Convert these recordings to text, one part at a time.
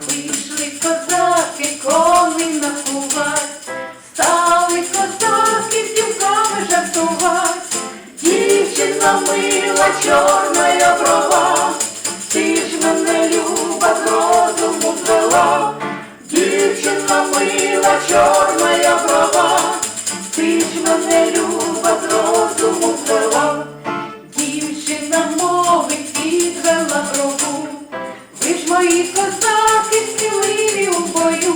вийшли козаки, кони накувать, стали козаки з дівками жартувать, дівчина мила, чорна брова, ти ж мене люба з розуму звела, дівчина мила, чорна брова, ти ж мене люба з розуму. Мої козаки сміливі у бою,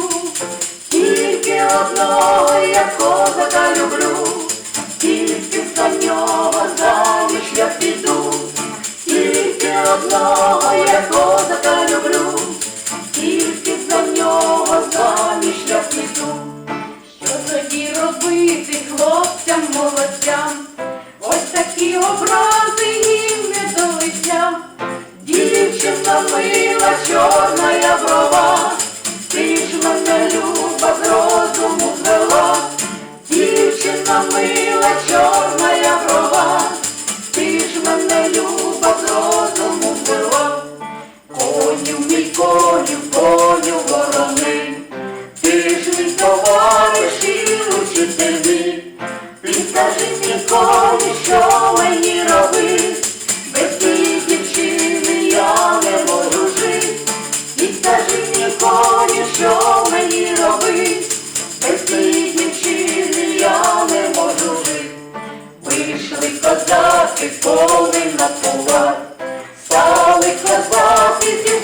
тільки одного я козака люблю, тільки за нього заміж я піду, тільки одного я козака люблю, тільки за нього заміж я піду. Що тоді робити хлопцям молодцям? Ось такі образи їм не до лиця. Дівчина мила, чорна брова, ти ж мене люба з розуму звела. Дівчина мила, чорна брова, ти ж мене люба з розуму поле напувати, стали козаки, з